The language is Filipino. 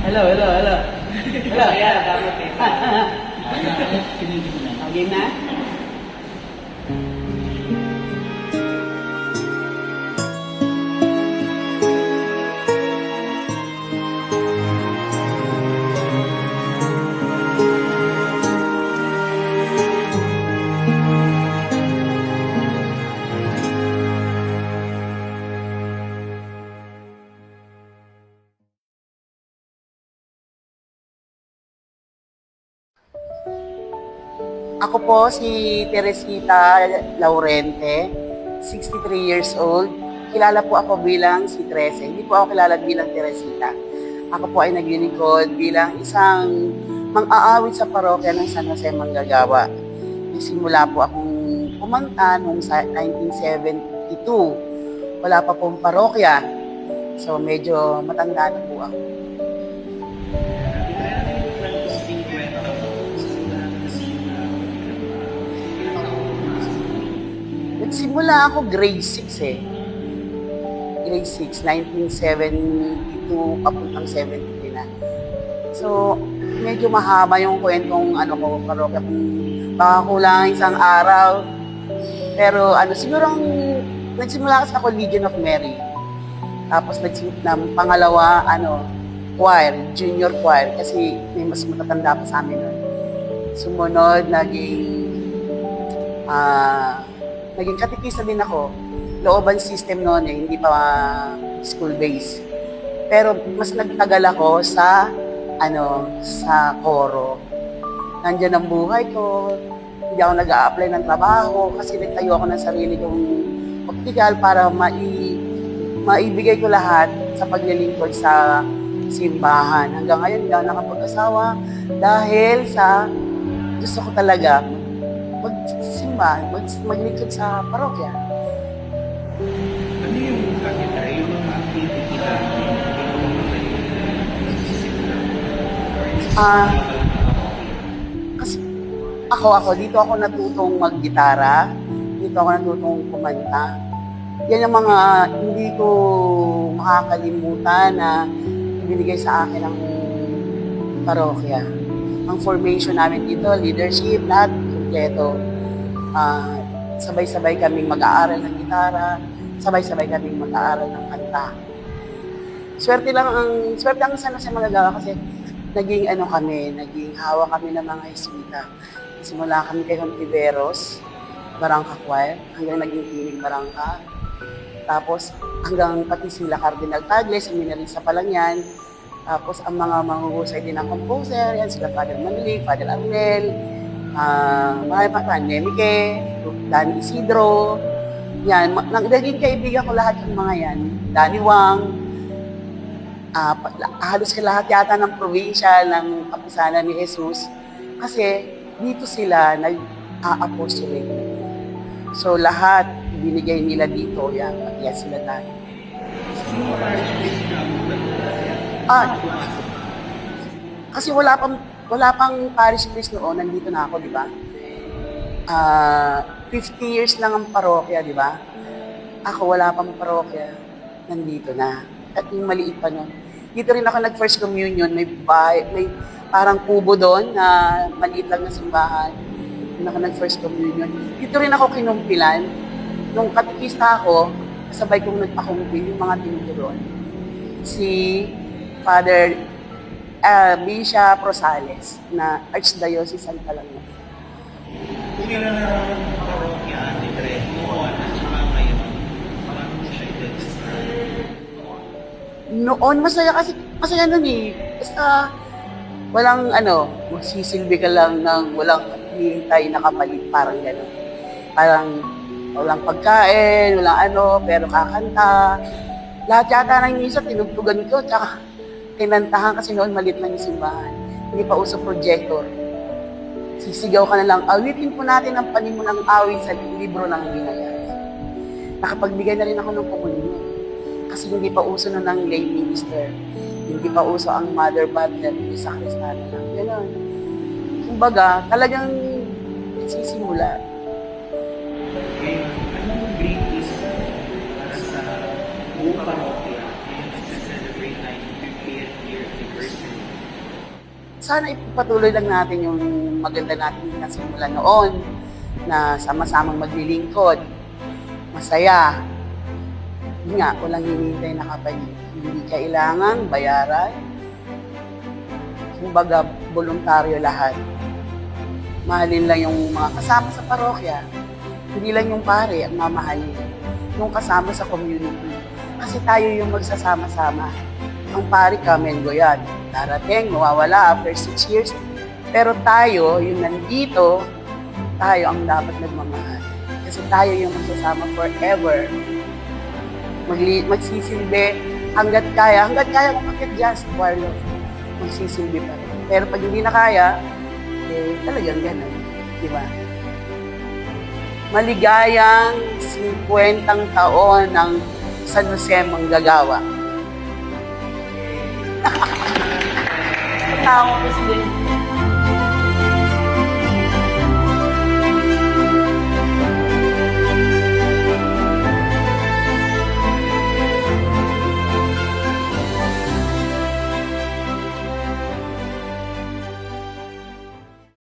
Hello, hello, hello. Hello. Kaya, dapat eh. Okay na? Ako po si Teresita Laurente, 63 years old. Kilala po ako bilang si Trece. Hindi po ako kilala bilang Teresita. Ako po ay naglilingkod bilang isang mang-aawit sa parokya ng San Jose Manggagawa. Nagsimula po akong kumanta noong sa 1972. Wala pa pong parokya. So medyo matanda na po ako. Nagsimula ako grade 6 eh. Grade 6, 1972, papuntang 73 na. So, medyo mahaba yung kwentong ano ko, parokya kung baka kulang isang araw. Pero ano, siguro ang nagsimula kasi ako Legion of Mary. Tapos nagsimula ng pangalawa, ano, choir, junior choir, kasi may mas matatanda pa sa amin nun. Sumunod, naging ah naging katikisa din ako. Looban system noon eh, hindi pa school base. Pero mas nagtagal ako sa ano, sa koro. Nandiyan ang buhay ko. Hindi ako nag apply ng trabaho kasi nagtayo ako ng sarili kong optical para mai maibigay ko lahat sa paglilingkod sa simbahan. Hanggang ngayon, hindi ako nakapag-asawa dahil sa gusto ko talaga magsimba, mag, maglingkod sa parokya. Ano yung kakita, yung mga activity na Ah, kasi ako, ako, dito ako natutong maggitara, dito ako natutong kumanta. Yan yung mga hindi ko makakalimutan na ibinigay sa akin ng parokya. Ang formation namin dito, leadership, lahat, kumpleto. Ah, sabay-sabay kaming mag-aaral ng gitara, sabay-sabay kaming mag-aaral ng kanta. Swerte lang ang, swerte ang sana sa magagawa kasi naging ano kami, naging hawa kami ng mga Jesuita. Simula kami kay Hontiveros, Barangka Choir, hanggang naging Tinig Barangka. Tapos hanggang pati sila Cardinal Tagle, seminarista pa lang yan. Tapos ang mga manguhusay din ng composer, yan sila Father Manli, Father Arnel, ah mga pa pa, Nemike, Danny Isidro, yan, nag- naging kaibigan ko lahat ng mga yan. Danny Wang, ah la- halos ka lahat yata ng probinsya ng kapisanan ni Jesus kasi dito sila nag-a-apostolate. So lahat binigay nila dito yan, pati yan sila dati. Ah, kasi wala pang wala pang parish priest noon, nandito na ako, di ba? Ah, 50 years lang ang parokya, di ba? Ako wala pang parokya, nandito na. At yung maliit pa noon. Dito rin ako nag-first communion, may bahay, may parang kubo doon na maliit lang na simbahan. Doon ako nag-first communion. Dito rin ako kinumpilan. Nung katikista ako, sabay kong nagpakumpil yung mga tinuturon. Si Father uh, Bishop Rosales na Archdiocese San Palangga. Kung yun ang parokya, ni Dre, noon at saka ngayon, siya? Noon, masaya kasi, masaya nun eh. Basta, walang ano, magsisilbi ka lang ng walang hihintay na kapalit, parang gano'n. Parang, walang pagkain, walang ano, pero kakanta. Lahat yata ng misa, tinugtugan ko, tsaka tinantahan kasi noon malit lang yung simbahan. Hindi pa uso projector. Sisigaw ka na lang, awitin po natin ang panimunang awit sa libro ng binayaya. Nakapagbigay na rin ako ng komunyon. Kasi hindi pa uso na ng lay minister. Hindi pa uso ang mother butler, hindi sa kristana lang. Ganon. Kumbaga, talagang nagsisimula. Ngayon, anong great para sa buong parokya ngayon na celebrate natin 50th year anniversary sana ipagpatuloy lang natin yung maganda natin na simula noon na sama-samang maglilingkod. Masaya. Yun nga, walang hinihintay na kapalit. Hindi kailangan bayaran. Kumbaga, voluntaryo lahat. Mahalin lang yung mga kasama sa parokya. Hindi lang yung pare ang mamahalin. Yung kasama sa community. Kasi tayo yung magsasama-sama. Ang pare kamengo yan. Darating, mawawala after six years. Pero tayo, yung nandito, tayo ang dapat nagmamahal. Kasi tayo yung magsasama forever. Magli- magsisilbi hanggat kaya. Hanggat kaya dyan sa Warlock. Magsisilbi pa rin. Pero pag hindi na kaya, eh, talagang ganun. Di ba? Maligayang 50 taon ng San Jose Manggagawa. Tao, Presidente.